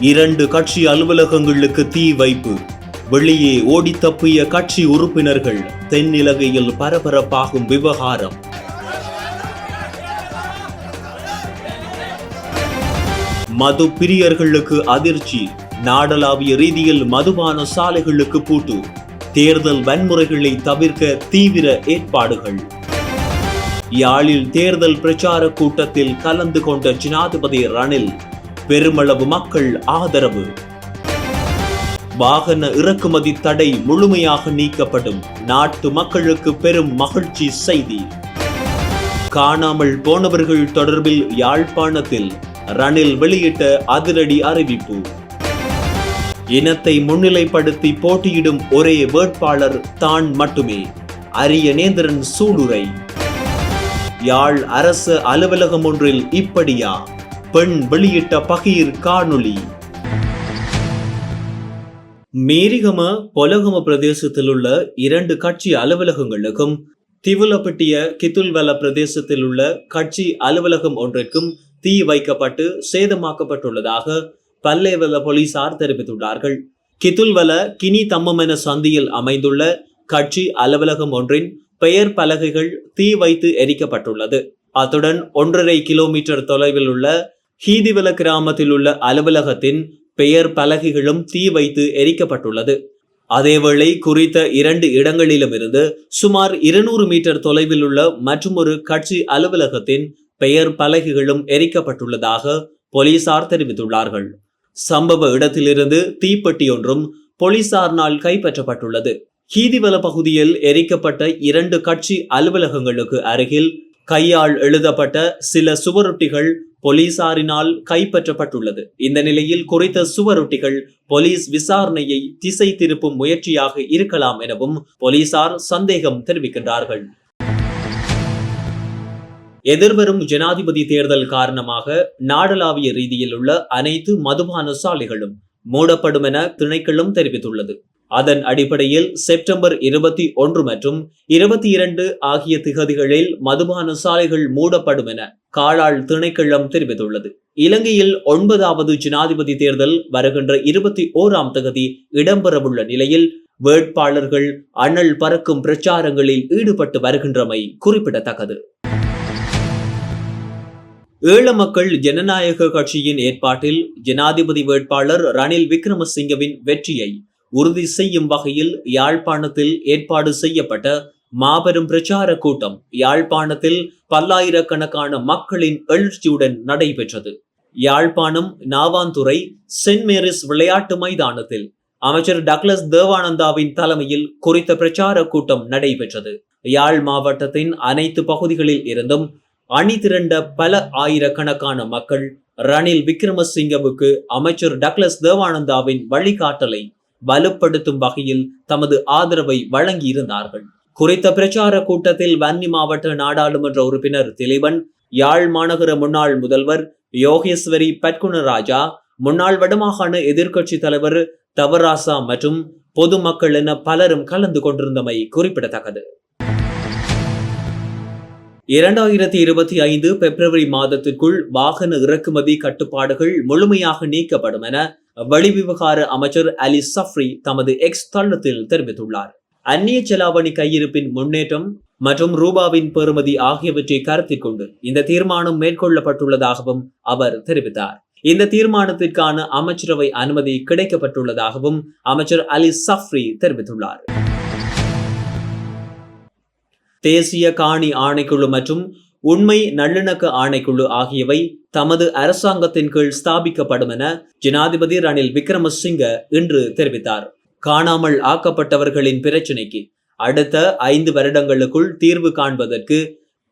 இரண்டு கட்சி அலுவலகங்களுக்கு தீ வைப்பு. வெளியே ஓடி தப்பிய கட்சி உறுப்பினர்கள் தென்னிலங்கையில் பரபரப்பாகும் விவகாரம். மது பிரியர்களுக்கு அதிர்ச்சி நாடளாவிய ரீதியில் மதுபான சாலைகளுக்கு பூட்டு தேர்தல் வன்முறைகளை தவிர்க்க தீவிர ஏற்பாடுகள். யாழில் தேர்தல் பிரச்சார கூட்டத்தில் கலந்து கொண்ட ஜனாதிபதி ரணில் பெருமளவு மக்கள் ஆதரவு. வாகன இறக்குமதி தடை முழுமையாக நீக்கப்படும். நாட்டு மக்களுக்கு பெரும் மகிழ்ச்சி செய்தி. காணாமல் போனவர்கள் தொடர்பில் யாழ்ப்பாணத்தில் ரணில் வெளியிட்ட அதிரடி அறிவிப்பு. இனத்தை முன்னிலைப்படுத்தி போட்டியிடும் ஒரே வேட்பாளர் தான் மட்டுமே. அரியநேந்திரன் சூளுரை. யாழ் அரசு அலுவலகம் ஒன்றில் இப்படியா? பெண் வெளியிட்ட பகீர் காணொளி. மேரிகம பொலகம பிரதேசத்தில் உள்ள இரண்டு கட்சி அலுவலகங்களுக்கும் திவுலப்பட்டிய கித்துல்வல பிரதேசத்தில் உள்ள கட்சி அலுவலகம் ஒன்றிற்கும் தீ வைக்கப்பட்டு சேதமாக்கப்பட்டுள்ளதாக பல்லேவல போலீசார் தெரிவித்துள்ளார்கள். கித்துல்வல கினி தம்மம் என சந்தியில் அமைந்துள்ள கட்சி அலுவலகம் ஒன்றின் பெயர் பலகைகள் தீ வைத்து எரிக்கப்பட்டுள்ளது. அத்துடன் ஒன்றரை கிலோமீட்டர் தொலைவில் உள்ள ஹீதிவல கிராமத்தில் உள்ள அலுவலகத்தின் பெயர் பலகைகளும் தீ வைத்து எரிக்கப்பட்டுள்ளது. அதேவேளை குறித்த இரண்டு இடங்களிலுமிருந்து சுமார் இருநூறு மீட்டர் தொலைவில் உள்ள மற்றொரு கட்சி அலுவலகத்தின் பெயர் பலகைகளும் எரிக்கப்பட்டுள்ளதாக போலீசார் தெரிவித்துள்ளார்கள். சம்பவ இடத்திலிருந்து தீப்பெட்டி ஒன்றும் போலீசாரினால் கைப்பற்றப்பட்டுள்ளது. ஹீதிவல பகுதியில் எரிக்கப்பட்ட இரண்டு கட்சி அலுவலகங்களுக்கு அருகில் கையால் எழுதப்பட்ட சில சுவரொட்டிகள் போலீசாரினால் கைப்பற்றப்பட்டுள்ளது. இந்த நிலையில் குறித்த சுவரொட்டிகள் போலீஸ் விசாரணையை திசை திருப்பும் முயற்சியாக இருக்கலாம் எனவும் போலீசார் சந்தேகம் தெரிவிக்கின்றார்கள். எதிர்வரும் ஜனாதிபதி தேர்தல் காரணமாக நாடளாவிய ரீதியில் உள்ள அனைத்து மதுபான சாலைகளும் மூடப்படும் என திணைக்களம் தெரிவித்துள்ளது. அதன் அடிப்படையில் செப்டம்பர் இருபத்தி ஒன்று மற்றும் இருபத்தி இரண்டு ஆகிய திகதிகளில் மதுபான சாலைகள் மூடப்படும் என காலாள் திணைக்களம் தெரிவித்துள்ளது. இலங்கையில் ஒன்பதாவது ஜனாதிபதி தேர்தல் வருகின்ற இருபத்தி ஓராம் தகுதி இடம்பெறவுள்ள நிலையில் வேட்பாளர்கள் அனல் பறக்கும் பிரச்சாரங்களில் ஈடுபட்டு வருகின்றமை குறிப்பிடத்தக்கது. ஈழ மக்கள் ஜனநாயக கட்சியின் ஏற்பாட்டில் ஜனாதிபதி வேட்பாளர் ரணில் விக்ரமசிங்கவின் வெற்றியை உறுதி செய்யும் வகையில் யாழ்ப்பாணத்தில் ஏற்பாடு செய்யப்பட்ட மாபெரும் பிரச்சார கூட்டம் யாழ்ப்பாணத்தில் பல்லாயிரக்கணக்கான மக்களின் எழுச்சியுடன் நடைபெற்றது. யாழ்ப்பாணம் நாவாந்துறை சென்ட் மேரிஸ் விளையாட்டு மைதானத்தில் அமைச்சர் டக்ளஸ் தேவானந்தாவின் தலைமையில் குறித்த பிரச்சார கூட்டம் நடைபெற்றது. யாழ் மாவட்டத்தின் அனைத்து பகுதிகளில் இருந்தும் அணி திரண்ட பல ஆயிரக்கணக்கான மக்கள் ரணில் விக்ரமசிங்கவுக்கு அமைச்சர் டக்ளஸ் தேவானந்தாவின் வழிகாட்டலை வலுப்படுத்தும் வகையில் தமது ஆதரவை வழங்கியிருந்தார்கள். குறித்த பிரச்சார கூட்டத்தில் வன்னி மாவட்ட நாடாளுமன்ற உறுப்பினர் திலீபன் யாழ் மாநகர முன்னாள் முதல்வர் யோகேஸ்வரி பட்குணராஜா முன்னாள் வடமாகாண எதிர்க்கட்சி தலைவர் தவராசா மற்றும் பொதுமக்கள் என பலரும் கலந்து கொண்டிருந்தமை குறிப்பிடத்தக்கது. இரண்டாயிரத்தி இருபத்தி ஐந்து பிப்ரவரி மாதத்திற்குள் வாகன இறக்குமதி கட்டுப்பாடுகள் முழுமையாக நீக்கப்படும் என வெளிவிவகார அமைச்சர் அலி சஃப்ரி தமது எக்ஸ் தள்ளத்தில் தெரிவித்துள்ளார். அந்நிய செலாவணி கையிருப்பின் முன்னேற்றம் மற்றும் ரூபாவின் பெறுமதி ஆகியவற்றை கருத்தில் கொண்டு இந்த தீர்மானம் மேற்கொள்ளப்பட்டுள்ளதாகவும் அவர் தெரிவித்தார். இந்த தீர்மானத்திற்கான அமைச்சரவை அனுமதி கிடைக்கப்பட்டுள்ளதாகவும் அமைச்சர் அலி சஃப்ரி தெரிவித்துள்ளார். தேசிய காணி ஆணைக்குழு மற்றும் உண்மை நல்லிணக்க ஆணைக்குழு ஆகியவை தமது அரசாங்கத்தின் கீழ் ஸ்தாபிக்கப்படும் என ஜனாதிபதி ரணில் விக்ரமசிங்க இன்று தெரிவித்தார். காணாமல் ஆக்கப்பட்டவர்களின் பிரச்சினைக்கு அடுத்த ஐந்து வருடங்களுக்குள் தீர்வு காண்பதற்கு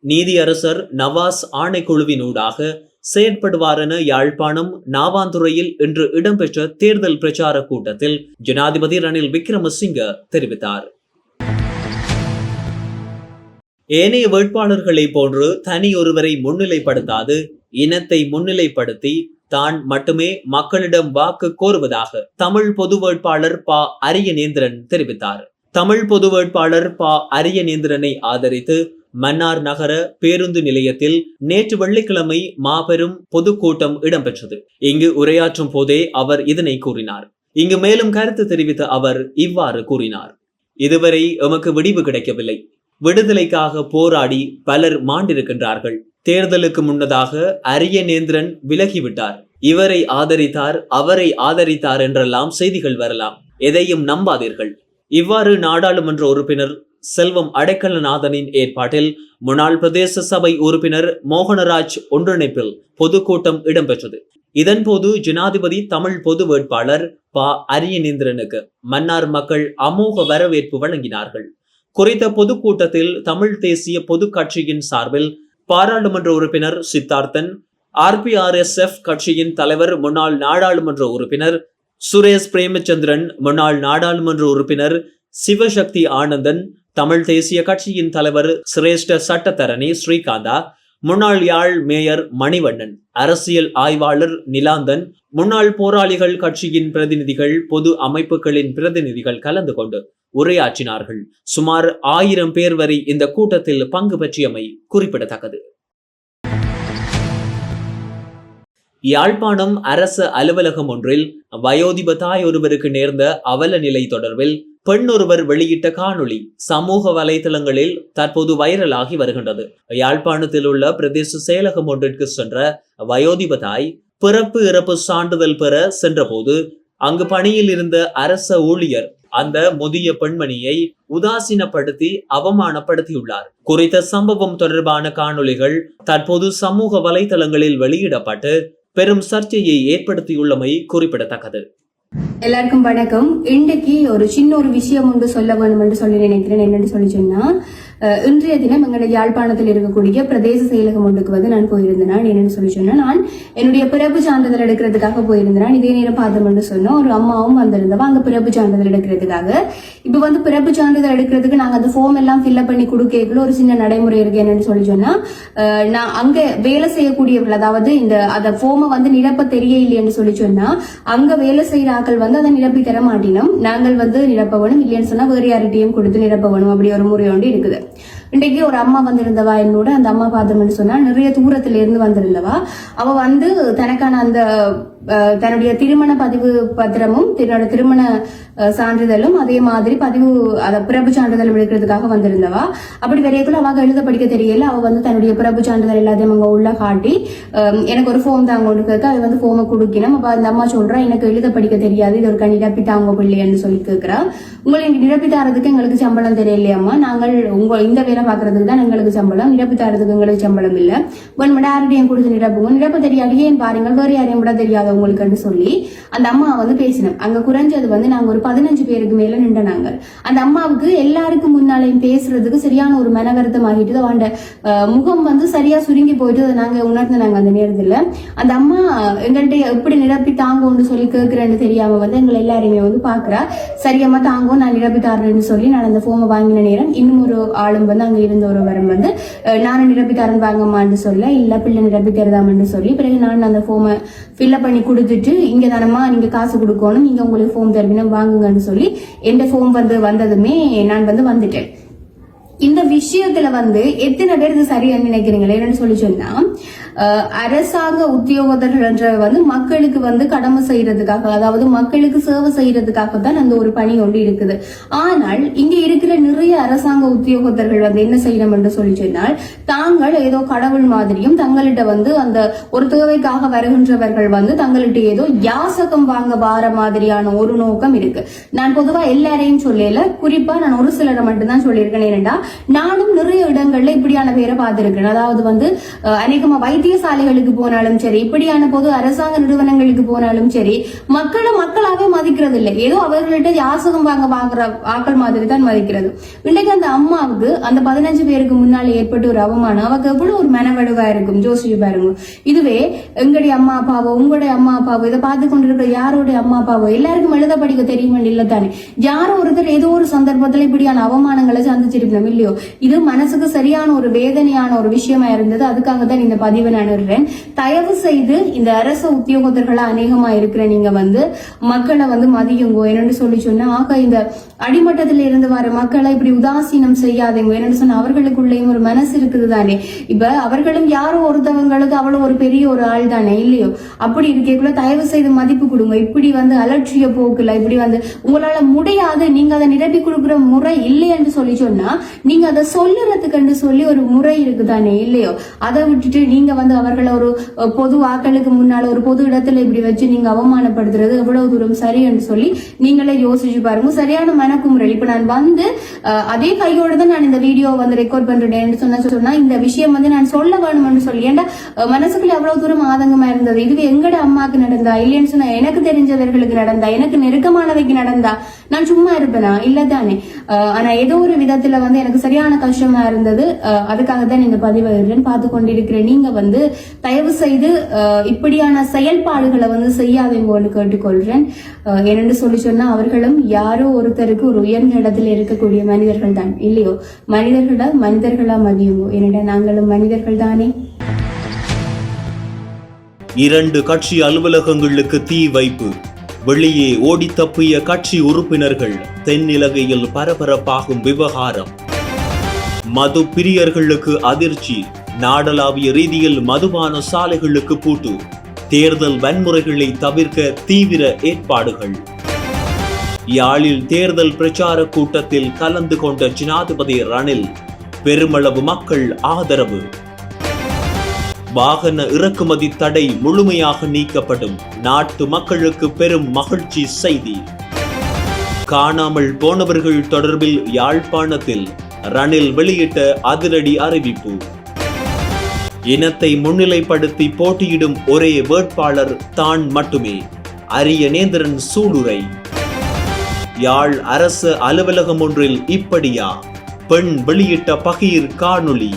நீதியரசர் நவாஸ் ஆணைக்குழுவினூடாக செயற்படுவார் என யாழ்ப்பாணம் நாவாந்துறையில் இன்று இடம்பெற்ற தேர்தல் பிரச்சார கூட்டத்தில் ஜனாதிபதி ரணில் விக்ரமசிங்க தெரிவித்தார். ஏனைய வேட்பாளர்களை போன்று தனி ஒருவரை முன்னிலைப்படுத்தாது இனத்தை முன்னிலைப்படுத்தி தான் மட்டுமே மக்களிடம் வாக்கு கோருவதாக தமிழ் பொது வேட்பாளர் ப. அரியநேந்திரன் தெரிவித்தார். தமிழ் பொது வேட்பாளர் ப. அரியநேந்திரனை ஆதரித்து மன்னார் நகர பேருந்து நிலையத்தில் நேற்று வெள்ளிக்கிழமை மாபெரும் பொதுக்கூட்டம் இடம்பெற்றது. இங்கு உரையாற்றும் போதே அவர் இதனை கூறினார். இங்கு மேலும் கருத்து தெரிவித்த அவர் இவ்வாறு கூறினார். இதுவரை எமக்கு விடிவு கிடைக்கவில்லை. விடுதலைக்காக போராடி பலர் மாண்டிருக்கின்றார்கள். தேர்தலுக்கு முன்னதாக அரியநேந்திரன் விலகிவிட்டார். இவரை ஆதரித்தார் அவரை ஆதரித்தார் என்றெல்லாம் செய்திகள் வரலாம். எதையும் நம்பாதீர்கள். இவ்வாறு நாடாளுமன்ற உறுப்பினர் செல்வம் அடைக்கலநாதனின் ஏற்பாட்டில் முன்னாள் பிரதேச சபை உறுப்பினர் மோகனராஜ் ஒன்றிணைப்பில் பொதுக்கூட்டம் இடம்பெற்றது. இதன்போது ஜனாதிபதி தமிழ் பொது வேட்பாளர் ப. அரியநேந்திரனுக்கு மன்னார் மக்கள் அமோக வரவேற்பு வழங்கினார்கள். குறித்த பொதுக்கூட்டத்தில் தமிழ் தேசிய பொது கட்சியின் சார்பில் பாராளுமன்ற உறுப்பினர் சித்தார்த்தன் ஆர்பிஆர்எஸ்எஃப் கட்சியின் தலைவர் முன்னாள் நாடாளுமன்ற உறுப்பினர் சுரேஷ் பிரேமச்சந்திரன் முன்னாள் நாடாளுமன்ற உறுப்பினர் சிவசக்தி ஆனந்தன் தமிழ் தேசிய கட்சியின் தலைவர் சிரேஷ்ட சட்டத்தரணி ஸ்ரீகாந்தா முன்னாள் யாழ் மேயர் மணிவண்ணன் அரசியல் ஆய்வாளர் நிலாந்தன் முன்னாள் போராளிகள் கட்சியின் பிரதிநிதிகள் பொது அமைப்புகளின் பிரதிநிதிகள் கலந்து கொண்டு உரையாற்றினார்கள். சுமார் ஆயிரம் பேர் வரை இந்த கூட்டத்தில் பங்கு பற்றியமை குறிப்பிடத்தக்கது. யாழ்ப்பாணம் அரச அலுவலகம் ஒன்றில் வயோதிப தாய் ஒருவருக்கு நேர்ந்த அவல நிலை தொடர்பில் பெண் ஒருவர் வெளியிட்ட காணொளி சமூக வலைதளங்களில் தற்போது வைரலாகி வருகின்றது. யாழ்ப்பாணத்தில் உள்ள பிரதேச செயலகம் ஒன்றிற்கு சென்ற வயோதிபதாய் பிறப்பு இறப்பு சான்றிதழ் பெற சென்றபோது அங்கு பணியில் இருந்த அரச ஊழியர் அந்த முதிய பெண்மணியை உதாசீனப்படுத்தி அவமானப்படுத்தியுள்ளார். குறித்த சம்பவம் தொடர்பான காணொளிகள் தற்போது சமூக வலைதளங்களில் வெளியிடப்பட்டு பெரும் சர்ச்சையை ஏற்படுத்தியுள்ளமை குறிப்பிடத்தக்கது. எல்லாருக்கும் வணக்கம். இன்றைக்கு ஒரு சின்ன ஒரு விஷயம் ஒன்று சொல்ல வேணும் என்று சொல்லி நினைக்கிறேன். என்னன்னு சொல்லி சொன்னா இன்றைய தினம் எங்களுடைய யாழ்ப்பாணத்தில் இருக்கக்கூடிய பிரதேச செயலகம் ஒன்றுக்கு வந்து நான் போயிருந்தேன். என்னன்னு சொல்லி சொன்னா நான் என்னுடைய பிறப்பு சான்றிதழ் எடுக்கிறதுக்காக போயிருந்தேன். இதே நேரம் பார்த்தோம்னு சொன்னோம் ஒரு அம்மாவும் வந்திருந்தவா அங்க பிறப்பு சான்றிதழ் எடுக்கிறதுக்காக. இப்ப வந்து பிறப்பு சான்றிதழ் எடுக்கிறதுக்கு நாங்க அந்த ஃபார்ம் எல்லாம் ஃபில்அப் பண்ணி கொடுக்கல ஒரு சின்ன நடைமுறை இருக்கு. என்னன்னு சொல்லி சொன்னா நான் அங்க வேலை செய்யக்கூடியவர்கள் அதாவது இந்த அந்த ஃபார்மை வந்து நிரப்ப தெரியலைன்னு சொல்லி சொன்னா அங்க வேலை செய்யற ஆக்கள் வந்து அதை நிரப்பி தர மாட்டினோம் நாங்கள் வந்து நிரப்ப வேணும் இல்லைன்னு சொன்னா வேறு யார்கிட்டையும் கொடுத்து நிரப்ப வேணும் அப்படி ஒரு முறை ஒன்று இருக்குது. இன்றைக்கு ஒரு அம்மா வந்திருந்தவா என்னோட? அந்த அம்மா பார்த்தோம்னு சொன்னா நிறைய தூரத்துல இருந்து வந்திருந்தவா. அவ வந்து தனக்கான அந்த தன்னுடைய திருமண பதிவு பத்திரமும் தன்னோட திருமண சான்றிதழும் அதே மாதிரி பதிவு அதை பிறப்பு சான்றிதழும் எடுக்கிறதுக்காக வந்திருந்தவா. அப்படி வரையக்குள்ள அவங்க எழுத படிக்க தெரியல. அவ வந்து தன்னுடைய பிறப்பு சான்றிதழ் எல்லாத்தையும் அவங்க உள்ள காட்டி எனக்கு ஒரு ஃபோம் தாங்க கொண்டு அது வந்து ஃபோமை கொடுக்கணும். அப்ப அந்த அம்மா சொல்றா எனக்கு எழுத படிக்க தெரியாது. இது ஒரு நிரப்பி பிள்ளைன்னு சொல்லி கேட்கிறா உங்களை இங்க நிரப்பி தரதுக்கு எங்களுக்கு சம்பளம் தெரியலையாம்மா. நாங்கள் உங்க இந்த வேலை பார்க்கறதுக்கு தான் எங்களுக்கு சம்பளம் நிரப்பு தரதுக்கு எங்களுக்கு சம்பளம் இல்ல ஒன் யார்கிட்டையும் கொடுத்து நிரப்புவோம் நிரப்பு தெரியாதே பாருங்கள் வேறு யாரையும் கூட தெரியாத உங்களுக்குன்னு சொல்லி அந்த அம்மா வந்து பேசினோம் அங்க குறைஞ்சது வந்து நாங்க ஒரு பதினஞ்சு பேருக்கு மேல நின்ற நாங்கள் அந்த அம்மாவுக்கு எல்லாருக்கும் முன்னாலையும் பேசுறதுக்கு சரியான ஒரு மனவருத்தம் ஆகிட்டு அவண்ட முகம் வந்து சரியா சுருங்கி போயிட்டு அதை நாங்க உணர்ந்து நாங்க அந்த நேரத்துல அந்த அம்மா எங்கள்கிட்ட எப்படி நிரப்பி தாங்கன்னு சொல்லி கேட்கிறேன்னு தெரியாம வந்து எங்களை எல்லாரையுமே வந்து பாக்குறா சரியம்மா தாங்கும் நான் நிரப்பி தாருன்னு சொல்லி நான் அந்த ஃபோமை வாங்கின நேரம் இன்னும் ஒரு ஆளும் வந்து அங்கே இருந்த ஒருவரும் வந்து நான் நானும் வாங்கம்மான்னு சொல்ல இல்லை பிள்ளை நிரப்பித்தருதாமன்னு சொல்லி பிறகு நான் அந்த ஃபோமை ஃபில்அப் பண்ணி கொடுத்துட்டு இங்கே தானம்மா நீங்க காசு கொடுக்கணும் நீங்கள் உங்களுக்கு ஃபோம் தருவீங்க வாங்குங்கன்னு சொல்லி எந்த ஃபோம் வந்து வந்ததுமே நான் வந்து வந்துட்டேன். இந்த விஷயத்துல வந்து எத்தனை பேர் இது சரியான்னு நினைக்கிறீங்களே என்னன்னு சொல்லி சொன்னா அரசாங்க உத்தியோகத்தர்கள் என்ற வந்து மக்களுக்கு வந்து கடமை செய்யறதுக்காக அதாவது மக்களுக்கு சேவை செய்யறதுக்காக தான் அந்த ஒரு பணி ஒன்று இருக்குது. ஆனால் இங்க இருக்கிற நிறைய அரசாங்க உத்தியோகத்தர்கள் வந்து என்ன செய்யணும் என்று சொல்லி சொன்னால் தாங்கள் ஏதோ கடவுள் மாதிரியும் தங்கள்கிட்ட வந்து அந்த ஒரு தேவைக்காக வருகின்றவர்கள் வந்து தங்கள்கிட்ட ஏதோ யாசகம் வாங்க வார மாதிரியான ஒரு நோக்கம் இருக்கு. நான் பொதுவா எல்லாரையும் சொல்லல குறிப்பா நான் ஒரு சிலரை மட்டும்தான் சொல்லியிருக்கேன். ஏனெண்டா நானும் நிறைய இடங்கள்ல இப்படியான பேரை பார்த்திருக்கேன் அதாவது வந்து அநேகமா வைத்தியசாலைகளுக்கு போனாலும் சரி இப்படியான பொது அரசாங்க நிறுவனங்களுக்கு போனாலும் சரி மக்களை மக்களாவே மதிக்கிறது இல்லை ஏதோ அவர்கள்ட்ட யாசகம் வாங்க வாங்குற ஆக்கள் மாதிரி தான் மதிக்கிறது. இன்றைக்கு அந்த அம்மாவுக்கு அந்த பதினஞ்சு பேருக்கு முன்னால ஏற்பட்ட ஒரு அவமானம். அவக்கு எவ்வளவு ஒரு மனவடுவா இருக்கும். ஜோசிச்சு பாருங்க. இதுவே எங்களுடைய அம்மா அப்பாவோ உங்களுடைய அம்மா அப்பாவோ இதை பார்த்து கொண்டிருக்கிற யாருடைய அம்மா அப்பாவோ எல்லாருக்கும் எழுத படிக்க தெரியும்? இல்ல தானே யாரோ ஒருத்தர் ஏதோ ஒரு சந்தர்ப்பத்துல இப்படியான அவமானங்களை சந்திச்சிருக்கணும். இல்லையா? இல்லையோ இது மனசுக்கு சரியான ஒரு வேதனையான ஒரு விஷயமா இருந்தது. அதுக்காக தான் இந்த பதிவை நான் இடுறேன். தயவு செய்து இந்த அரசு உத்தியோகத்தர்களா அநேகமா இருக்கிற நீங்க வந்து மக்களை வந்து மதியுங்கோ என்னன்னு சொல்லி சொன்னா ஆக இந்த அடிமட்டத்தில் இருந்து வர மக்களை இப்படி உதாசீனம் செய்யாதீங்க என்னன்னு சொன்னா அவர்களுக்குள்ளேயும் ஒரு மனசு இருக்குது தானே? இப்ப அவர்களும் யாரும் ஒருத்தவங்களுக்கு அவ்வளவு ஒரு பெரிய ஒரு ஆள் தானே இல்லையோ? அப்படி இருக்கக்குள்ள தயவு செய்து மதிப்பு கொடுங்க. இப்படி வந்து அலட்சிய போக்குல இப்படி வந்து உங்களால முடியாது நீங்க அதை நிரப்பி கொடுக்குற முறை இல்லை என்று சொல்லி சொன்னா நீங்க அதை சொல்லுறதுக்கு சொல்லி ஒரு முறை இருக்கு தானே இல்லையோ? அதை விட்டுட்டு நீங்க வந்து அவர்களை ஒரு பொது வாக்களுக்கு முன்னால ஒரு பொது இடத்துல இப்படி வச்சு நீங்க அவமானப்படுத்துறது எவ்வளவு தூரம் சரி என்று சொல்லி நீங்களே யோசிச்சு பாருங்க. சரியான மனக்குமுறை இப்ப நான் வந்து அதே கையோட தான் நான் இந்த வீடியோ வந்து ரெக்கார்ட் பண்றேன் சொன்ன சொன்னா இந்த விஷயம் வந்து நான் சொல்ல வேணும்னு சொல்லி. ஏன்டா மனசுக்குள்ள எவ்வளவு தூரம் ஆதங்கமா இருந்தது? இதுவே எங்கட அம்மாக்கு நடந்தா? இல்லைன்னு சொன்னா எனக்கு தெரிஞ்சவர்களுக்கு நடந்தா? எனக்கு நெருக்கமானவைக்கு நடந்தா? நான் சும்மா இருப்பேனா? இல்லதானே. ஆனா ஏதோ ஒரு விதத்துல வந்து எனக்கு சரியான கஷ்டமா இருந்தது. அதுக்காக தான் இந்த பதிவை பார்த்து கொண்டிருக்கிறேன். நீங்க வந்து தயவு செய்து அஹ், இப்படியான செயல்பாடுகளை வந்து செய்யாதீங்கன்னு கேட்டுக்கொள்றேன் என்னென்னு சொல்லி சொன்னா அவர்களும் யாரோ ஒருத்தருக்கு ஒரு உயர்ந்த இடத்துல இருக்கக்கூடிய மனிதர்கள் தான். இல்லையோ? மனிதர்களா மனிதர்களா மதியுங்கோ? என்னடா நாங்களும் மனிதர்கள் தானே. இரண்டு கட்சி அலுவலகங்களுக்கு தீ வைப்பு. வெளியே ஓடி தப்பிய கட்சி உறுப்பினர்கள் தென்னிலங்கையில் பரபரப்பாகும் விவகாரம். மது பிரியர்களுக்கு அதிர்ச்சி நாடளாவிய ரீதியில் மதுபான சாலைகளுக்கு பூட்டு தேர்தல் வன்முறைகளை தவிர்க்க தீவிர ஏற்பாடுகள். யாழில் தேர்தல் பிரச்சார கூட்டத்தில் கலந்து கொண்ட ஜனாதிபதி ரணில் பெருமளவு மக்கள் ஆதரவு. வாகன இறக்குமதி தடை முழுமையாக நீக்கப்படும். நாட்டு மக்களுக்கு பெரும் மகிழ்ச்சி செய்தி. காணாமல் போனவர்கள் தொடர்பில் யாழ்ப்பாணத்தில் ரணில் வெளியிட்ட அதிரடி அறிவிப்பு. இனத்தை முன்னிலைப்படுத்தி போட்டியிடும் ஒரே வேட்பாளர் தான் மட்டுமே. அரியநேந்திரன் சூளுரை. யாழ் அரசு அலுவலகம் ஒன்றில் இப்படியா? பெண் வெளியிட்ட பகீர் காணொளி.